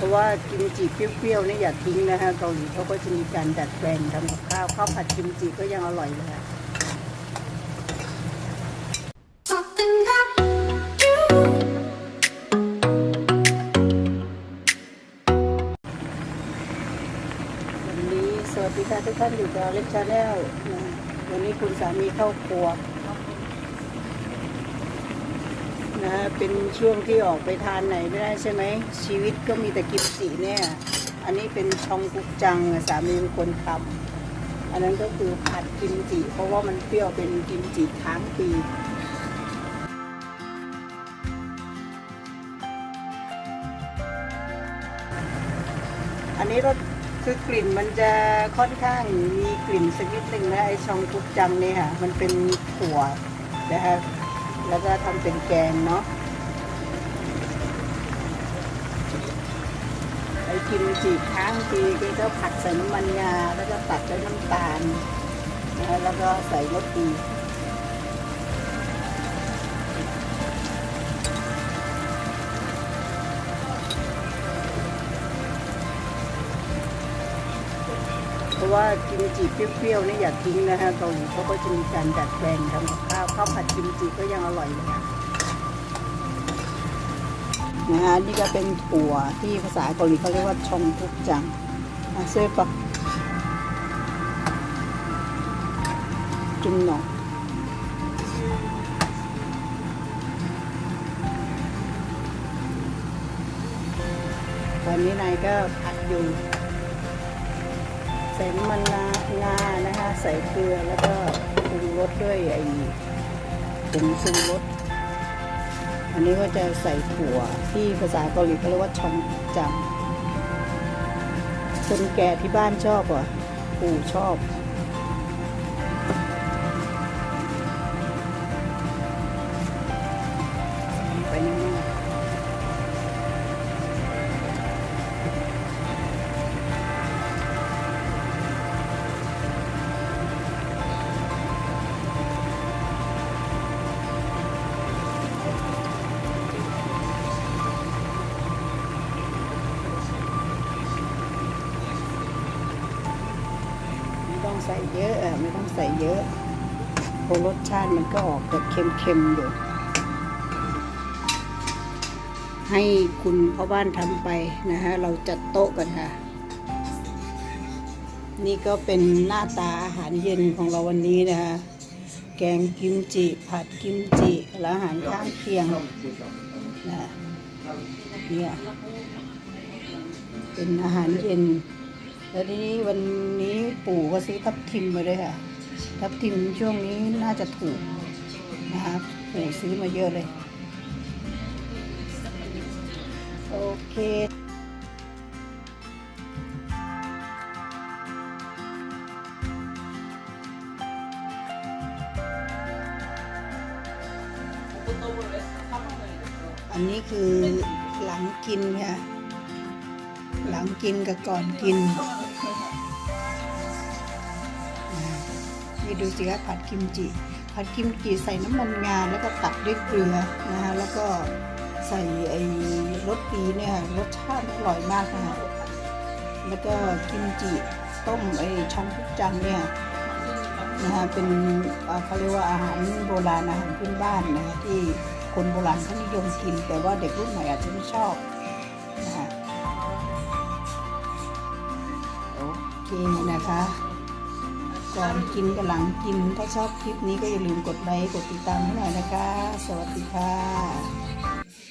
เพราะว่ากิมจิเปรี้ยวๆนี่อย่าทิ้งนะฮะเกาหลีเขาก็จะมีการดัดแปลงทำกับข้าวข้าวผัดกิมจิก็ยังอร่อยเลยค่ะวันนี้สวัสดีค่ะทุกท่านอยู่กับเล็กชาแนลวันนี้คุณสามีเข้าครัว นะเป็นช่วงที่ออกไปทานไหนไม่ได้ใช่ไหม ชีวิตก็มีแต่กิมจิเนี่ย อันนี้เป็นชองกุกจังสามีเป็นคนทำอันนั้นก็คือผัดกิมจิ เพราะว่ามันเปรี้ยวเป็นกิมจิค้างปีอันนี้รสคือกลิ่นมันจะค่อนข้างมีกลิ่นสักนิดหนึ่งนะไอชองกุกจังเนี่ยค่ะ มันเป็นถั่วนะคะ แล้วก็ทำเป็นแกงเนาะไอกิมจิค้างทีก็ผัดใส่น้ำมันงาแล้วก็ตัดด้วยน้ำตาล แล้วก็ใส่รสดี เพราะว่ากิมจิเปรี้ยวๆนี่อย่าทิ้งนะฮะเกาหลีเขาก็จะมีการดัดแปลงทำกับข้าวข้าวผัดกิมจิก็ยังอร่อยเลยค่ะนะฮะนี่ก็เป็นถั่วที่ภาษาเกาหลีเขาเรียกว่าชองทุกจังอาเซปะจุนหนอตอนนี้นายก็ผัดอยู่ ส่น้ำมันงางานะคะ ใส่เกลือแล้วก็ปรุงรสด้วยไอ้ผงปรุงรสอันนี้ก็จะใส่ถั่วที่ภาษาเกาหลีเขาเรียกว่าชองจังคนแก่ที่บ้านชอบอะปู่ชอบ ส่เยอะอะไม่ต้องใส่เยอะเพราะรสชาติมันก็ออกจะเค็มๆอยู่ให้คุณพ่อบ้านทำไปนะฮะเราจัดโต๊ะกันค่ะ นี่ก็เป็นหน้าตาอาหารเย็นของเราวันนี้นะคะแกงกิมจิ ผัดกิมจิและอาหารข้างเคียงนะเนี่ยเป็นอาหารเย็น แล้วทีนี้วันนี้ปู่ก็ซื้อทับทิมมาด้วยค่ะ ทับทิมช่วงนี้น่าจะถูกนะคะปู่ซื้อมาเยอะเลย โอเคอันนี้คือหลังกินค่ะ หลังกินกับก่อนกิน นี่ดูสิคะผัดกิมจิ ผัดกิมจิใส่น้ำมันงาแล้วก็ตัดด้วยเกลือนะคะแล้วก็ใส่ไอ้รสปีเนี่ยรสชาติอร่อยมากนะคะแล้วก็กิมจิต้มไอ้ช่องพุกจังเนี่ยนะคะเป็นเขาเรียกว่าอาหารโบราณอาหารพื้นบ้านนะคะที่คนโบราณเขานิยมกิน แต่ว่าเด็กรุ่นใหม่อาจจะไม่ชอบนะคะโอเคนะคะ ก่อนกินกับหลังกิน ถ้าชอบคลิปนี้ก็อย่าลืมกดไลค์กดติดตามให้หน่อยนะคะ สวัสดีค่ะ